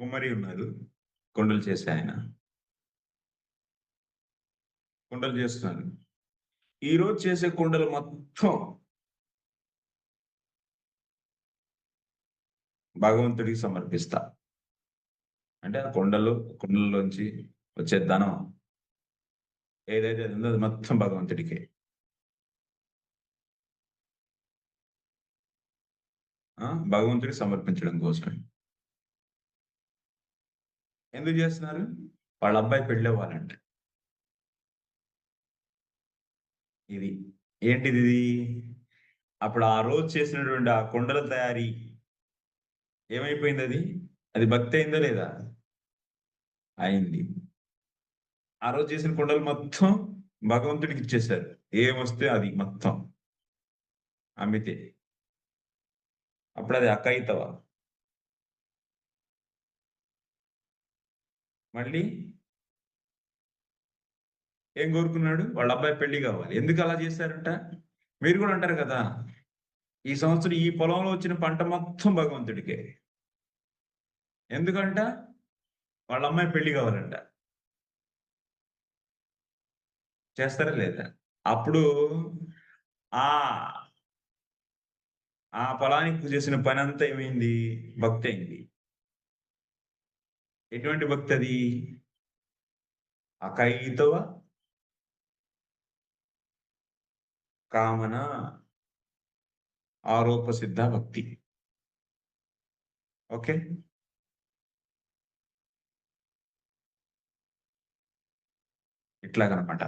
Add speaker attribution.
Speaker 1: కుమ్మరి ఉన్నారు కుండలు చేసే ఆయన. కుండలు చేస్తున్నారు ఈ రోజు చేసే కుండలు మొత్తం భగవంతుడికి సమర్పిస్తా. అంటే ఆ కొండలు కుండలలోంచి వచ్చే ధనం ఏదైతే ఉందో అది మొత్తం భగవంతుడికే. భగవంతుడికి సమర్పించడం కోసం ఎందుకు చేస్తున్నారు? వాళ్ళ అబ్బాయి పెళ్ళవ్వాలంట. ఇది ఏంటిది ఇది? అప్పుడు ఆ రోజు చేసినటువంటి ఆ కొండల తయారీ ఏమైపోయింది అది? అది భక్తి అయిందా లేదా? అయింది. ఆ రోజు చేసిన కొండలు మొత్తం భగవంతుడికి ఇచ్చేశారు. ఏమొస్తే అది మొత్తం. అమ్మితే. అప్పుడు అది అకైతవా. మళ్ళీ ఏం కోరుకున్నాడు? వాళ్ళ అబ్బాయి పెళ్ళి కావాలి. ఎందుకు అలా చేశారంట? మీరు కూడా అంటారు కదా ఈ సంవత్సరం ఈ పొలంలో వచ్చిన పంట మొత్తం భగవంతుడికే. ఎందుకంట? వాళ్ళ అమ్మాయి పెళ్ళి కావాలంట. చేస్తారా లేదా? అప్పుడు ఆ ఆ పొలానికి చేసిన పని అంతా ఏమైంది? భక్తి అయింది ఎటువంటి భక్తి అది అకైతవ? కామన? ఆరోప సిద్ధ భక్తి. ఓకే? ఇట్లాగనమాట